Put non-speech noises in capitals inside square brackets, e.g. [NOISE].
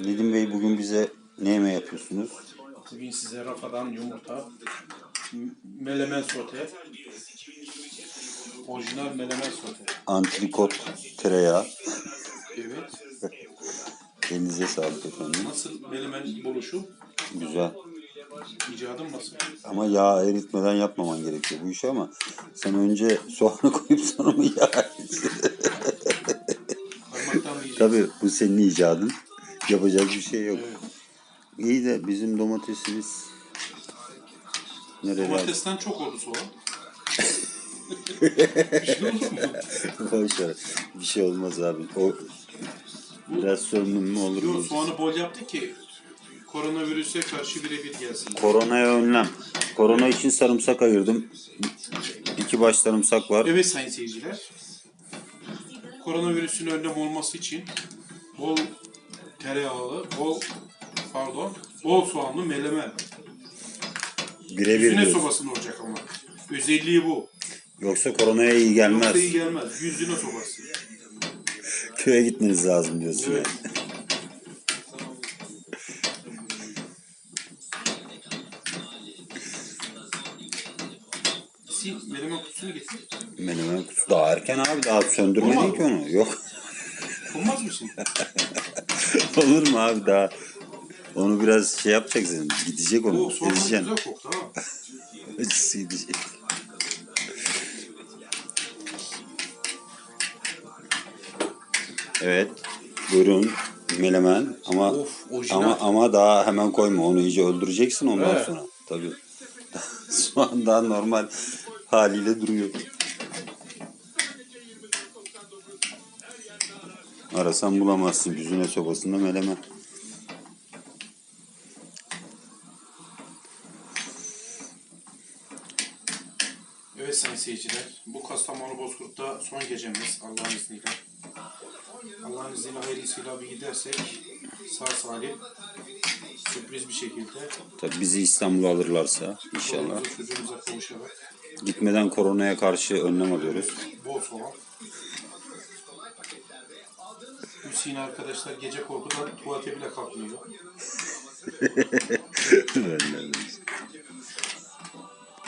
Nedim Bey bugün bize ne yemeği yapıyorsunuz? Bugün size rafadan yumurta, melemen sote, orijinal melemen sote. Antrikot tereyağı. Evet. Elinize sağlık efendim. Nasıl melemen buluşu? Güzel. İcadım nasıl? Ama yağ eritmeden yapmaman gerekiyor bu işi ama sen önce soğanı [LAUGHS] koyup sonra mı yağ erit? Parmaktan yiyeceğiz. Tabii bu senin icadın. Yapacak bir şey yok. Evet. İyi de bizim domatesimiz nereler? Domatesten çok oldu soğan. bir şey olur mu? Boş ver. Bir şey olmaz abi. O biraz söndüm mü olur mu? Yok soğanı bol yaptık ki koronavirüse karşı birebir gelsin. Koronaya önlem. Korona için sarımsak ayırdım. İki baş sarımsak var. Evet sayın seyirciler. Koronavirüsün önlem olması için bol tereyağlı, bol pardon, bol soğanlı meleme. Birebir Yüzüne diyorsun. sobasının olacak ama. Özelliği bu. Yoksa koronaya iyi gelmez. Yoksa iyi gelmez. Yüzüne sobası. Köye gitmeniz lazım diyorsun Evet. yani. Meleme kutusunu getir. Menemen kutusu daha erken abi. Daha söndürmedin ki onu. Yok. Olmaz mı şimdi? [LAUGHS] [LAUGHS] Olur mu abi daha? Onu biraz şey yapacaksın. Gidecek onu. Soğan Ezeceksin. güzel koktu ha. [LAUGHS] Acısı gidecek. Evet. Buyurun. Melemen ama Of, orijinal. ama ama daha hemen koyma. Onu iyice öldüreceksin ondan Evet. sonra. Tabii. [LAUGHS] Şu an daha normal haliyle duruyor. Arasan bulamazsın. Yüzüne sobasında melemen. Evet sayın seyirciler, bu Kastamonu Bozkurt'ta son gecemiz Allah'ın izniyle. Allah'ın izniyle hayırlısıyla bir gidersek sağ salim, sürpriz bir şekilde Tabii bizi İstanbul'a alırlarsa inşallah. çocuğumuza kavuşarak Gitmeden koronaya karşı önlem alıyoruz. bol soğan. Gerçi arkadaşlar gece korkudan tuvalete bile kalkmıyor. [LAUGHS]